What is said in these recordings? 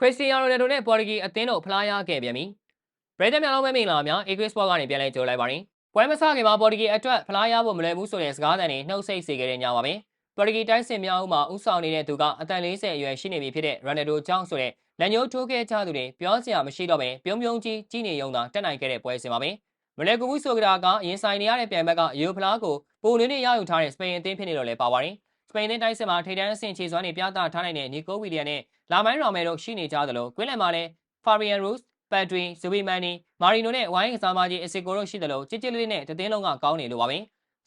ခရစ္စတီယာနိုရိုနယ်ဒိုနဲ့ပေါ်တူဂီအသင်းတို့ဖလားရခဲ့ပြန်ပြီပရိသတ်များလုံးပဲမင်္ဂလာများ Agri Sport ကနေပြန်လည်ကြိုလိုက်ပါရင်ပွဲမစခင်မှာပေါ်တူဂီအတွက်ဖလားရဖို့မလွယ်ဘူးဆိုတဲ့စကားသံတွေနှုတ်ဆက်စေခဲ့တဲ့ညပါပဲပေါ်တူဂီတိုင်းစင်များဦးမှာဥဆောင်နေတဲ့သူကအသက်40အရွယ်ရှိနေပြီဖြစ်တဲ့ရိုနယ်ဒိုကြောင့်ဆိုတဲ့လက်ညှိုးထိုးခဲ့ကြသူတွေပြောစရာမရှိတော့ပဲပြုံးပြုံးကြီးကြီးနေရုံသာတက်နိုင်ခဲ့တဲ့ပွဲစဉ်ပါပဲမလဲကူဘူးဆိုကြတာကရင်ဆိုင်နေရတဲ့ပြိုင်ဘက်ကယူဖလားကိုပိုလင်းနဲ့ရယူထားတဲ့စပိန်အသင်းဖြစ်နေတော့လဲပါပါတယ် စပိန်နဲ့တိုင်းစစ်မှာထိပ်တန်းအဆင့်ခြေစွမ်းတွေပြသထားနိုင်တဲ့နီကိုဝီလီယံနဲ့လာမိုင်းရော်မဲတို့ရှိနေကြသလိုကွင်းလန်မှာလည်းဖာရီယန်ရူးစ်ပတ်တွင်ဇူဘီမန်နီမာရီနိုနဲ့ဝိုင်းကစားမကြီးအစီကိုတို့ရှိသလိုကြစ်ကြစ်လေးနဲ့တသင်းလုံးကကောင်းနေလို့ပါပဲ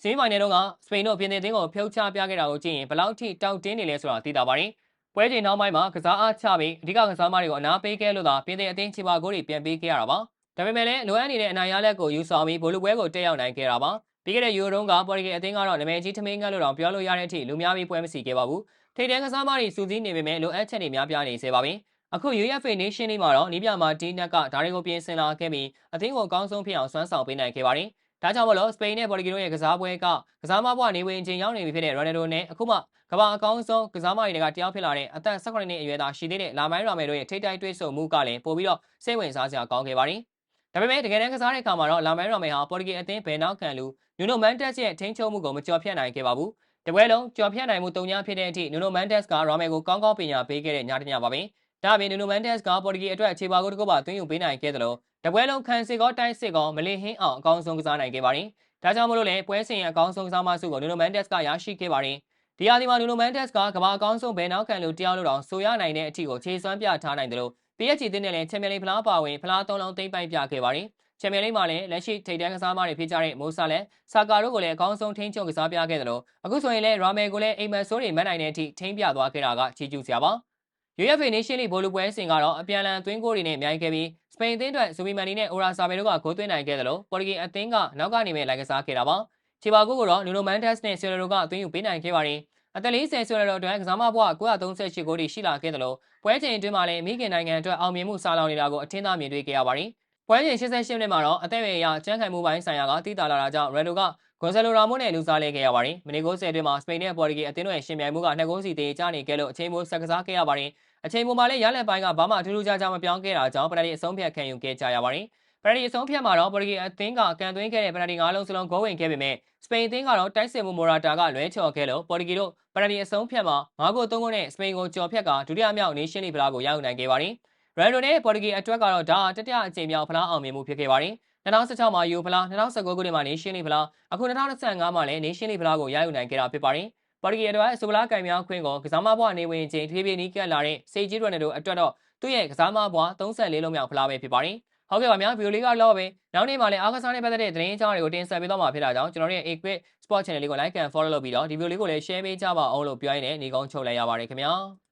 ဆီမီဖိုင်နယ်တော့ကစပိန်တို့ပြင်သစ်တင်းကိုဖျောက်ချပြခဲ့တာကိုကြည့်ရင်ဘယ်လောက်ထိတောက်တင်းနေလဲဆိုတာသိတာပါတယ်ပွဲချိန်နောက်ပိုင်းမှာကစားအားချပြီးအဓိကကစားမတွေကိုအနာပေးခဲ့လို့သာပြင်သစ်အသင်းချီပါဂိုးတွေပြန်ပေးခဲ့ရတာပါဒါပေမဲ့လည်းလိုအပ်နေတဲ့အနိုင်ရလက်ကိုယူဆောင်ပြီးဘိုလ်လူပွဲကိုတက်ရောက်နိုင်ခဲ့တာပါ ပြီးခဲ့တဲ့ယူရိုတုန်းကပေါ်တူဂီအသင်းကတော့နာမည်ကြီးထမင်းငတ်လို့တော့ပြောလို့ရတဲ့အထိလူများပြီးပွဲမစီခဲ့ပါဘူးထိပ်တန်းကစားမတွေစူးစီးနေပေမဲ့လိုအပ်ချက်တွေများပြားနေစေပါပြီအခု UEFA Nation League မှာတော့နီးပြမာတီနက်ကဒါတွေကိုပြင်ဆင်လာခဲ့ပြီးအသင်းကိုအကောင်းဆုံးဖြစ်အောင်စွမ်းဆောင်ပေးနိုင်ခဲ့ပါတယ်ဒါကြောင့်မလို့စပိန်နဲ့ပေါ်တူဂီတို့ရဲ့ကစားပွဲကကစားမဘွားနေဝင်ချင်းရောက်နေပြီဖြစ်တဲ့ရိုနယ်ဒိုနဲ့အခုမှကမ္ဘာအကောင်းဆုံးကစားမတွေကတယောက်ဖြစ်လာတဲ့အသက်18နှစ်အရွယ်သားရှိသေးတဲ့လာမိုင်းရာမဲတို့ရဲ့ထိပ်တိုက်တွေ့ဆုံမှုကလည်းပိုပြီးတော့စိတ်ဝင်စားစရာကောင်းခဲ့ပါတယ် ဒါပေမဲ့တကယ်တမ်းကစားတဲ့အခါမှာတော့လာမိုင်းရာမဲဟာပေါ်တူဂီအသင်းဘယ်နောက်ခံလူနူနိုမန်တက်စ်ရဲ့ထိန်းချုပ်မှုကိုမကျော်ဖြတ်နိုင်ခဲ့ပါဘူးတပွဲလုံးကျော်ဖြတ်နိုင်မှုတုံညာဖြစ်တဲ့အထိနူနိုမန်တက်စ်ကရာမဲကိုကောင်းကောင်းပညာပေးခဲ့တဲ့ညတညပါပဲဒါ့အပြင်နူနိုမန်တက်စ်ကပေါ်တူဂီအတွက်အခြေပါကိုတစ်ခုပါသွင်းယူပေးနိုင်ခဲ့တယ်လို့တပွဲလုံးခံစစ်ကောတိုင်းစစ်ကောမလင်းဟင်းအောင်အကောင်းဆုံးကစားနိုင်ခဲ့ပါတယ်ဒါကြောင့်မလို့လည်းပွဲစဉ်အကောင်းဆုံးကစားမစုကိုနူနိုမန်တက်စ်ကရရှိခဲ့ပါတယ်ဒီအဒီမှာနူနိုမန်တက်စ်ကကမ္ဘာအကောင်းဆုံးဘယ်နောက်ခံလူတယောက်လို့တောင်ဆိုရနိုင်တဲ့အထိကိုခြေစွမ်းပြထားနိုင်တယ်လို့ PSG တင်းနဲ့လည်းချန်ပီယံလိဖလားပါဝင်ဖလားသုံးလုံးသိမ့်ပိုက်ပြခဲ့ပါတယ်ချန်ပီယံလိမှာလည်းလက်ရှိထိပ်တန်းကစားမတွေဖြစ်ကြတဲ့မိုဆာလက်ဆာကာတို့ကိုလည်းအကောင်းဆုံးထိန်းချုပ်ကစားပြခဲ့တယ်လို့အခုဆိုရင်လည်းရာမဲကိုလည်းအိမ်မက်ဆိုးတွေမတ်နိုင်တဲ့အထိထိန်းပြသွားခဲ့တာကချီးကျူးစရာပါ UEFA Nation League ဘောလုံးပွဲစဉ်ကတော့အပြန်အလှန်သွင်းဂိုးတွေနဲ့မြိုင်းခဲ့ပြီးစပိန်အသင်းအတွက်ဇူဘီမန်နီနဲ့အိုရာဆာဘယ်တို့ကဂိုးသွင်းနိုင်ခဲ့တယ်လို့ပေါ်တူဂီအသင်းကနောက်ကနေပဲလိုက်ကစားခဲ့တာပါချီပါဂိုးကိုတော့နူနိုမန်တက်စ်နဲ့ဆီယရိုကအသွင်းယူပေးနိုင်ခဲ့ပါတယ် အသက်40ဆီယရိုအတွက်ကစားမဘွား938ဂိုးတွေရှိလာခဲ့တယ်လို့ပွဲချိန်အတွင်းမှာလည်းမိခင်နိုင်ငံအတွက်အောင်မြင်မှုစာလောင်နေတာကိုအထင်သာမြင်တွေ့ခဲ့ရပါတယ်ပွဲချိန်88မိနစ်မှာတော့အသက်အရွယ်အရကျန်းခိုင်မှုပိုင်းဆိုင်ရာကတည်တာလာတာကြောင့်ရယ်ဒိုကဂွန်ဆယ်လိုရာမိုနဲ့လူစားလဲခဲ့ရပါတယ်။မိနစ်90အတွင်းမှာစပိန်နဲ့ပေါ်တူဂီအသင်းတို့ရဲ့ရှင်ပြိုင်မှုကနှစ်ဂိုးစီတေးကျနေခဲ့လို့အချိန်မိုးဆက်ကစားခဲ့ရပါတယ်။အချိန်မိုးမှာလည်းရလက်ပိုင်းကဘာမှအထူးထူးခြားခြားမပြောင်းခဲ့တာကြောင့်ပနတီအဆုံးဖြတ်ခံယူခဲ့ကြရပါတယ်။ ပနတီအဆုံးဖြတ်မှာတော့ပေါ်တူဂီအသင်းကကန်သွင်းခဲ့တဲ့ပနတီ၅လုံးစလုံးဂိုးဝင်ခဲ့ပေမဲ့စပိန်အသင်းကတော့တိုက်စစ်မှုမိုရာတာကလွဲချော်ခဲ့လို့ပေါ်တူဂီတို့ပနတီအဆုံးဖြတ်မှာ၅ဂိုး၃ဂိုးနဲ့စပိန်ကိုကြော်ဖြတ်ကဒုတိယမြောက်နေရှင်းလီဖလားကိုရယူနိုင်ခဲ့ပါတယ်။ရန်ဒိုနဲ့ပေါ်တူဂီအတွက်ကတော့ဒါတတိယအကြိမ်မြောက်ဖလားအောင်မြင်မှုဖြစ်ခဲ့ပါတယ်။2016မှာယူဖလား2019ခုနှစ်မှာနေရှင်းလီဖလားအခု2025မှာလည်းနေရှင်းလီဖလားကိုရယူနိုင်ခဲ့တာဖြစ်ပါတယ်။ပေါ်တူဂီအတွက်ဆိုဗလာကံများခွင့်ကိုကစားမဘွားနေဝင်ချင်းထွေးပြေးနီးကပ်လာတဲ့စေဂျီရိုနယ်ဒိုအတွက်တော့သူ့ရဲ့ကစားမဘွား34လုံးမြောက်ဖလားပဲဖြစ်ပါတယ်။ ဟုတ်ကဲ့ပါများဗီဒီယိုလေးကတော့ပဲနောက်နေ့မှာလည်းအားကစားနဲ့ပတ်သက်တဲ့သတင်းအကြောင်းတွေကိုတင်ဆက်ပေးသွားမှာဖြစ်တာကြောင့်ကျွန်တော်တို့ရဲ့ Equip Sport Channel လေးကို Like and Follow လုပ်ပြီးတော့ဒီဗီဒီယိုလေးကိုလည်း Share ပေးကြပါအောင်လို့ပြောရင်းနဲ့ညီကုန်းချုပ်လိုက်ရပါတယ်ခင်ဗျာ။